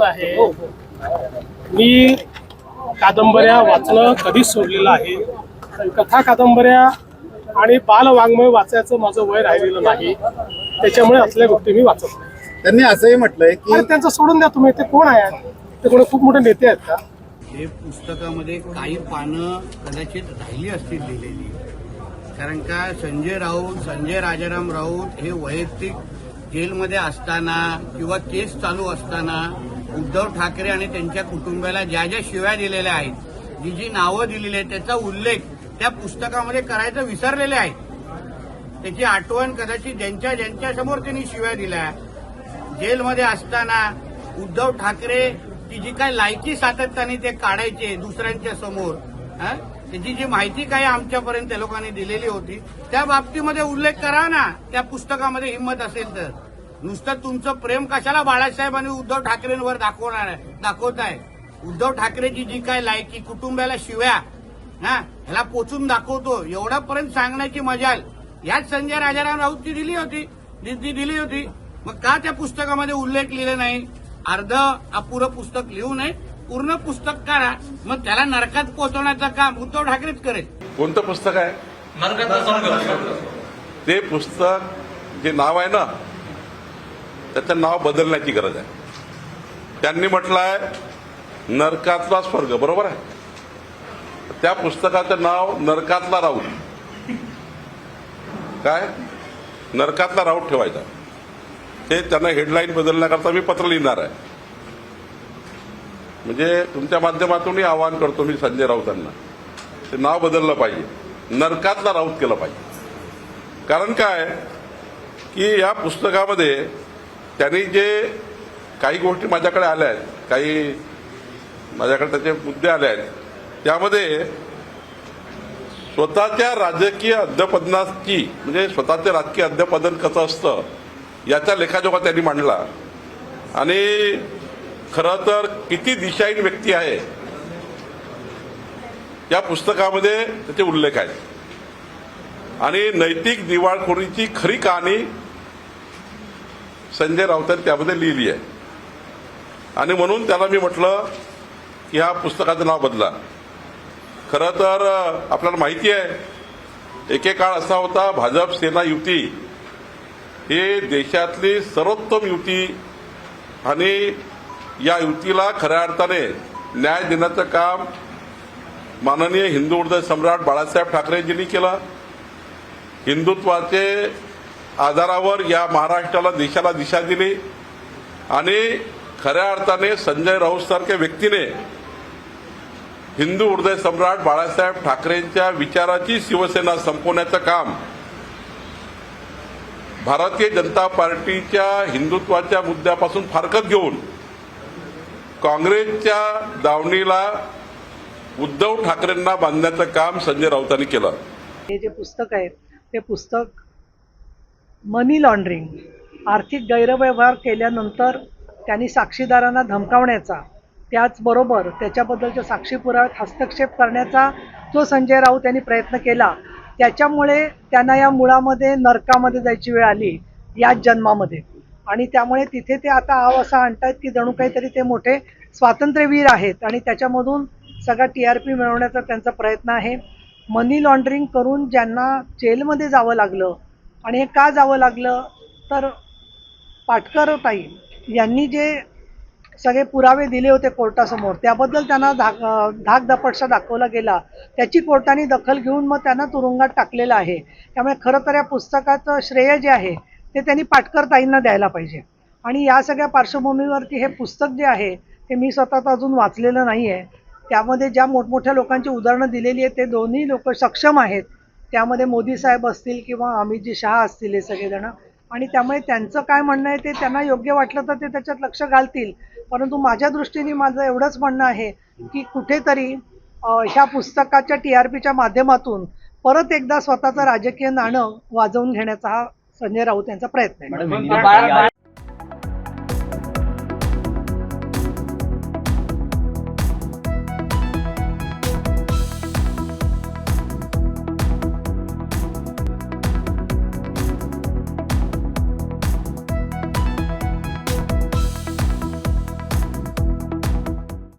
आहे. मी कादंबऱ्या वाचणं कधीच सोडलेलं आहे. कथा कादंबऱ्या आणि बालवाङ्मय वाचायचं माझं वय राहिलेलं नाही. त्याच्यामुळे असल्या गोष्टी मी वाचत नाही. त्यांनी असंही म्हटलंय की त्यांचं सोडून द्या तुम्ही. ते कोण आहेत? ते कोणी खूप मोठे नेते आहेत का? हे पुस्तकामध्ये काही पानं कदाचित राहिली असतील लिहिलेली. कारण का? संजय राऊत संजय राजाराम राऊत हे वैयक्तिक जेलमध्ये असताना किंवा केस चालू असताना उद्धव ठाकरे आणि त्यांच्या कुटुंबाला ज्या ज्या शिव्या दिलेल्या आहेत जी जी नावं दिलेली आहेत त्याचा उल्लेख त्या पुस्तकामध्ये करायचं विसरलेले आहेत. त्याची आठवण कदाचित ज्यांच्या ज्यांच्या समोर त्यांनी शिव्या दिल्या. जेलमध्ये असताना उद्धव ठाकरे ती जी काय लायकी सातत्याने ते काढायचे दुसऱ्यांच्या समोर त्याची जी माहिती काय आमच्यापर्यंत त्या लोकांनी दिलेली होती त्या बाबतीमध्ये उल्लेख करा ना. त्या पुस्तकामध्ये हिंमत असेल तर. नुसतं तुमचं प्रेम कशाला बाळासाहेब आणि उद्धव ठाकरेंवर दाखवणार आहे उद्धव ठाकरेची जी काय लायकी कुटुंबाला शिव्या हा ह्याला पोचून दाखवतो. एवढापर्यंत सांगण्याची मजाल याच संजय राजाराम राऊतची दिली होती ती दिली होती. मग का त्या पुस्तकामध्ये उल्लेख लिहिले नाही? अर्ध अपुरं पुस्तक लिहू नये पूर्ण पुस्तक करा मग त्याला नरकात पोहोचवण्याचं काम उद्धव ठाकरेच करेल. कोणतं पुस्तक आहे? ते पुस्तक जे नाव आहे ना त्याचं नाव बदलण्याची गरज आहे. त्यांनी म्हटलं आहे नरकातला स्वर्ग बरोबर आहे? त्या पुस्तकाचं नाव नरकातला राऊत. काय? नरकातला राऊत ठेवायचा. ते त्यांना हेडलाईन बदलण्याकरता मी पत्र लिहिणार आहे. म्हणजे तुमच्या माध्यमातूनही आवाहन करतो मी संजय राऊतांना. ते नाव बदललं पाहिजे. नरकातला राऊत केलं पाहिजे. कारण काय? की या पुस्तकामध्ये त्यांनी जे काही गोष्टी माझ्याकडे आल्या आहेत काही माझ्याकडे त्याचे मुद्दे आले आहेत त्यामध्ये स्वतःच्या राजकीय अध्यपदनाची म्हणजे स्वतःचे राजकीय अध्यपदन कसं असतं याचा लेखाजोखा त्यांनी मांडला. आणि खरं तर किती दिशाहीन व्यक्ती आहे या पुस्तकामध्ये त्याचे उल्लेख आहेत. आणि नैतिक दिवाळखोरीची खरी कहाणी संजय राऊतांनी त्यामध्ये लिहिली आहे. आणि म्हणून त्याला मी म्हटलं की ह्या पुस्तकाचं नाव बदला. खरं तर आपल्याला माहिती आहे एकेकाळ असा होता भाजप सेना युती ही देशातली सर्वोत्तम युती आणि या युतीला खऱ्या अर्थाने न्याय देण्याचं काम माननीय हिंदू हृदय सम्राट बाळासाहेब ठाकरेंजींनी केलं. हिंदुत्वाचे आधारावर या महाराष्ट्राला देशाला दिशा दिली आणि खऱ्या अर्थाने संजय राऊत सारख्या व्यक्तीने हिंदू हृदय सम्राट बाळासाहेब ठाकरेंच्या विचाराची शिवसेना संपवण्याचं काम भारतीय जनता पार्टीच्या हिंदुत्वाच्या मुद्द्यापासून फारकत घेऊन काँग्रेसच्या दावणीला उद्धव ठाकरेंना बांधण्याचं काम संजय राऊतांनी केलं. हे जे पुस्तक आहे ते पुस्तक मनी लॉन्ड्रिंग आर्थिक गैरव्यवहार केल्यानंतर त्यांनी साक्षीदारांना धमकावण्याचा त्याचबरोबर त्याच्याबद्दलच्या साक्षी पुराव्यात हस्तक्षेप करण्याचा जो संजय राऊत यांनी प्रयत्न केला त्याच्यामुळे त्यांना या मुळामध्ये नरकामध्ये जायची वेळ आली याच जन्मामध्ये. आणि त्यामुळे तिथे ते आता आव असा आणतायत की जणू काहीतरी ते मोठे स्वातंत्र्यवीर आहेत आणि त्याच्यामधून सगळा टी आर पी मिळवण्याचा त्यांचा प्रयत्न आहे. मनी लॉन्ड्रिंग करून ज्यांना जेलमध्ये जावं लागलं आणि हे का जावं लागलं तर पाटकर ताई यांनी जे सगळे पुरावे दिले होते कोर्टासमोर त्याबद्दल त्यांना धाक अं, दाखवला गेला. त्याची कोर्टाने दखल घेऊन मग त्यांना तुरुंगात टाकलेलं आहे. त्यामुळे खरं तर या पुस्तकाचं श्रेय जे आहे ते त्यांनी पाटकरताईंना द्यायला पाहिजे. आणि या सगळ्या पार्श्वभूमीवरती हे पुस्तक जे आहे ते मी स्वतः अजून वाचलेलं नाही आहे त्यामध्ये ज्या मोठमोठ्या लोकांची उदाहरणं दिलेली आहेत ते दोन्ही लोक सक्षम आहेत. त्यामध्ये मोदी साहेब असतील किंवा अमितजी शहा असतील हे सगळेजणं. आणि त्यामुळे त्यांचं काय म्हणणं आहे ते त्यांना योग्य वाटलं तर ते त्याच्यात लक्ष घालतील. परंतु माझ्या दृष्टीने माझं एवढंच म्हणणं आहे की कुठेतरी ह्या पुस्तकाच्या टी आर पीच्या माध्यमातून परत एकदा स्वतःचं राजकीय नाणं वाजवून घेण्याचा हा संजय राऊत यांचा प्रयत्न आहे.